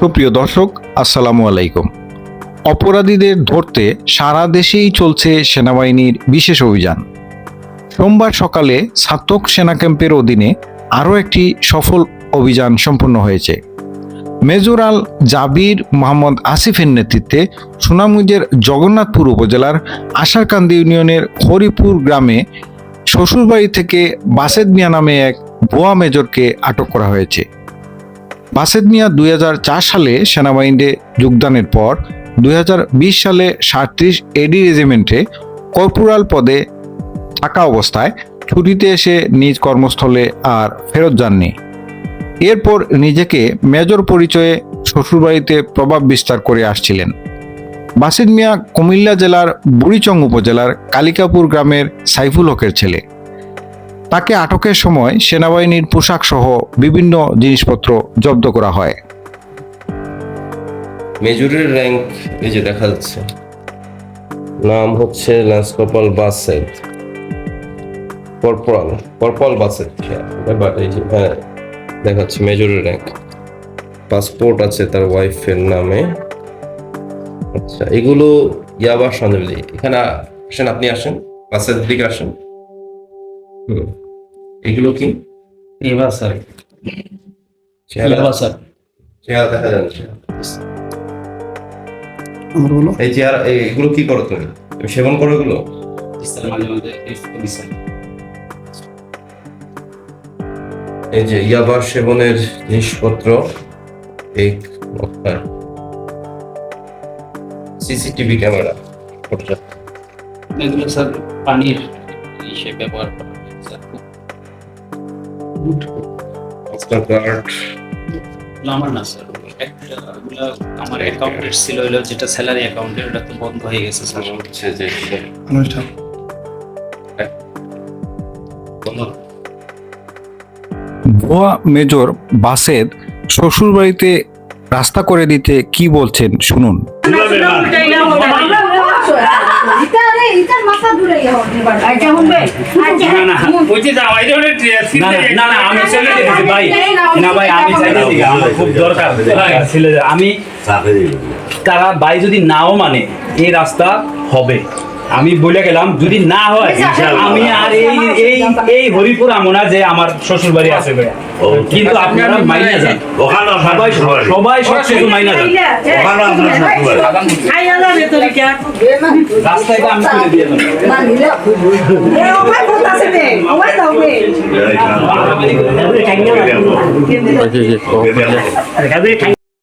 সুপ্রিয় দর্শক, আসসালামু আলাইকুম। অপরাধীদের ধরতে সারা দেশেই চলছে সেনাবাহিনীর বিশেষ অভিযান। সোমবার সকালে ছাত্রক সেনা ক্যাম্পের অধীনে আরও একটি সফল অভিযান সম্পন্ন হয়েছে। মেজর আল জাবির মোহাম্মদ আসিফের নেতৃত্বে সুনামগঞ্জের জগন্নাথপুর উপজেলার আশারকান্দি ইউনিয়নের হরিপুর গ্রামে শ্বশুরবাড়ি থেকে বাসেদ মিয়া নামে এক ভুয়া মেজরকে আটক করা হয়েছে। বাসেদ মিয়া দুই হাজার চার সালে সেনাবাহিনীতে যোগদানের পর দু হাজার বিশ সালে সাঁত্রিশ এডি রেজিমেন্টে কর্পোরাল পদে থাকা অবস্থায় ছুটিতে এসে নিজ কর্মস্থলে আর ফেরত যাননি। এরপর নিজেকে মেজর পরিচয়ে শ্বশুরবাড়িতে প্রভাব বিস্তার করে আসছিলেন। বাসিদ মিয়া কুমিল্লা জেলার বুড়িচং উপজেলার কালিকাপুর গ্রামের সাইফুল হকের ছেলে। তাকে আটকের সময় সেনাবাহিনীর পোশাক সহ বিভিন্ন জিনিসপত্র জব্দ করা হয়। মেজরের র্যাঙ্ক এই যে দেখা যাচ্ছে। নাম হচ্ছে ল্যান্স কর্পোরাল বাসেট কর্পোরাল এবার এই যে হ্যাঁ দেখাচ্ছে মেজরের র্যাঙ্ক। পাসপোর্ট আছে তার ওয়াইফের নামে। আচ্ছা এগুলো ইয়াবার সন্দেহ এখানে আসেন, আপনি আসেন বাসের দিকে আসেন। এগুলো কি? এবার স্যার। চেহারা স্যার। চেহারা দেখা যাচ্ছে। আমার বলো। এই চেহারা এগুলো কি করো তুমি? সেবন করো এগুলো? এই যে ইয়াবা সেবনের জিনিসপত্র এই সিসিটিভি ক্যামেরা এগুলো স্যার পানির হিসেবে ব্যবহার করা। খুব কার্ড আমার না স্যার আমার অ্যাকাউন্টের ছিল হলো যেটা স্যালারি অ্যাকাউন্টের ওটা তো বন্ধ হয়ে গেছে স্যার হচ্ছে যে অনুষ্ঠান ভুয়া মেজর বাসেদ শ্বশুরবাড়িতে রাস্তা করে দিতে কি বলছেন? শুনুন না না না আমি চলে যেতেছি ভাই না ভাই আমি চাইতে দিকে আমার খুব দরকার ছিল যে আমি তারা বাই যদি নাও মানে এই রাস্তা হবে। আমি বলে গেলাম যদি না হয় আমি আর এই এই এই হরিপুর আমনা যে আমার শ্বশুর বাড়ি আছে। কিন্তু আপনারা মাইনা যান সবাই সবাই সব কিছু মাইনা যান রাস্তায় আমি করে দিয়ে দেবো